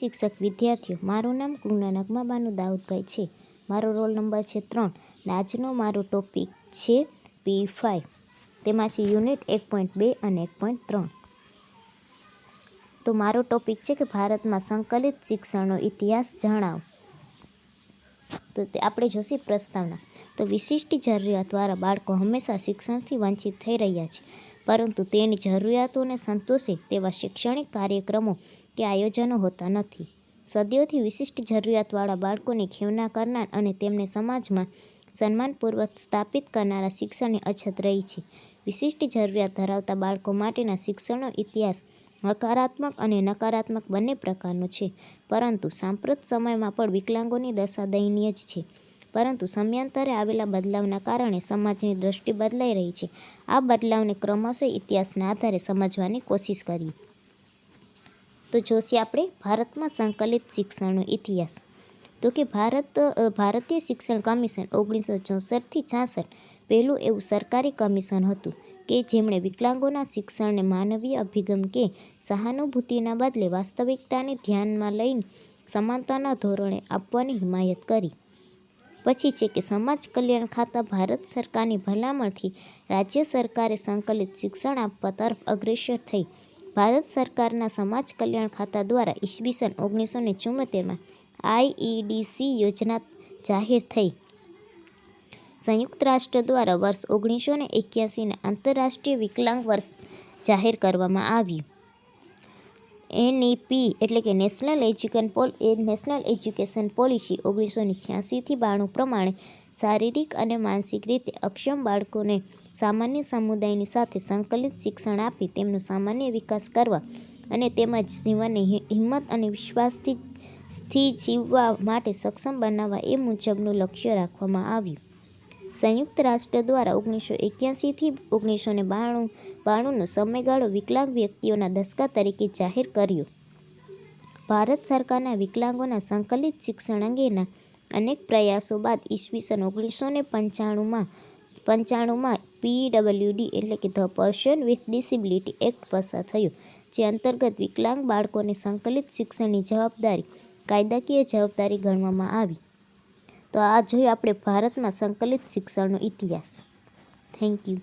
શિક્ષક વિદ્યાર્થીઓ, મારું નામ કૃણા નગમાબાનું દાઉદભાઈ છે. મારો રોલ નંબર છે ત્રણ. અને આજનો મારો ટોપિક છે પી ફાઇવ તેમાંથી યુનિટ એક પોઈન્ટ બે અને એક પોઈન્ટ ત્રણ. તો મારો ટોપિક છે કે ભારતમાં સંકલિત શિક્ષણનો ઇતિહાસ જણાવો. તે આપણે જોશી પ્રસ્તાવના. તો વિશિષ્ટ જરૂરિયાત દ્વારા બાળકો હંમેશા શિક્ષણથી વંચિત થઈ રહ્યા છે. પરંતુ તેની જરૂરિયાતોને સંતોષે તેવા શૈક્ષણિક કાર્યક્રમો કે આયોજનો હોતા નથી. સદીઓથી વિશિષ્ટ જરૂરિયાતવાળા બાળકોની ખેવના કરનાર અને તેમને સમાજમાં સન્માનપૂર્વક સ્થાપિત કરનારા શિક્ષણની અછત રહી છે. વિશિષ્ટ જરૂરિયાત ધરાવતા બાળકો માટેના શિક્ષણનો ઇતિહાસ હકારાત્મક અને નકારાત્મક બંને પ્રકારનો છે, પરંતુ સાંપ્રત સમયમાં પણ વિકલાંગોની દશા દયનીય જ છે. પરંતુ સમયાંતરે આવેલા બદલાવના કારણે સમાજની દ્રષ્ટિ બદલાઈ રહી છે. આ બદલાવને ક્રમશઃ ઇતિહાસના આધારે સમજવાની કોશિશ કરી. તો જોશી આપણે ભારતમાં સંકલિત શિક્ષણનો ઇતિહાસ. તો કે ભારત ભારતીય શિક્ષણ કમિશન ઓગણીસો ચોસઠથી છાસઠ પહેલું એવું સરકારી કમિશન હતું કે જેમણે વિકલાંગોના શિક્ષણને માનવીય અભિગમ કે સહાનુભૂતિના બદલે વાસ્તવિકતાને ધ્યાનમાં લઈને સમાનતાના ધોરણે આપવાની હિમાયત કરી. પછી છે કે સમાજ કલ્યાણ ખાતા ભારત સરકારની ભલામણથી રાજ્ય સરકારે સંકલિત શિક્ષણ આપવા તરફ અગ્રેસર થઈ. ભારત સરકારના સમાજ કલ્યાણ ખાતા દ્વારા ઈસવીસન ઓગણીસો ને ચુમ્મોતેરમાં આઈઈડીસી યોજના જાહેર થઈ. સંયુક્ત રાષ્ટ્ર દ્વારા વર્ષ ઓગણીસો ને એક્યાસીને આંતરરાષ્ટ્રીય વિકલાંગ વર્ષ જાહેર કરવામાં આવ્યું. એનઈપી એટલે કે નેશનલ એજ્યુકેશન પોલ એ નેશનલ એજ્યુકેશન પોલિસી ઓગણીસો ને છ્યાસીથી બાણું પ્રમાણે શારીરિક અને માનસિક રીતે અક્ષમ બાળકોને સામાન્ય સમુદાયની સાથે સંકલિત શિક્ષણ આપી તેમનો સામાન્ય વિકાસ કરવા અને તેમજ જીવનને હિંમત અને વિશ્વાસથી થી જીવવા માટે સક્ષમ બનાવવા એ મુજબનું લક્ષ્ય રાખવામાં આવ્યું. સંયુક્ત રાષ્ટ્ર દ્વારા ઓગણીસો એક્યાસીથી ઓગણીસો ને બાણું બાણુંનો સમયગાળો વિકલાંગ વ્યક્તિઓના દસકા તરીકે જાહેર કર્યો. ભારત સરકારના વિકલાંગોના સંકલિત શિક્ષણ અંગેના અનેક પ્રયાસો બાદ ઈસવીસન ઓગણીસો ને પંચાણુંમાં પંચાણુંમાં પીડબલ્યુડી એટલે કે the person with disability act પસાર થયો, જે અંતર્ગત વિકલાંગ બાળકોને સંકલિત શિક્ષણની જવાબદારી, કાયદાકીય જવાબદારી ગણવામાં આવી. તો આ જોયું આપણે ભારતમાં સંકલિત શિક્ષણનો ઇતિહાસ. Thank you.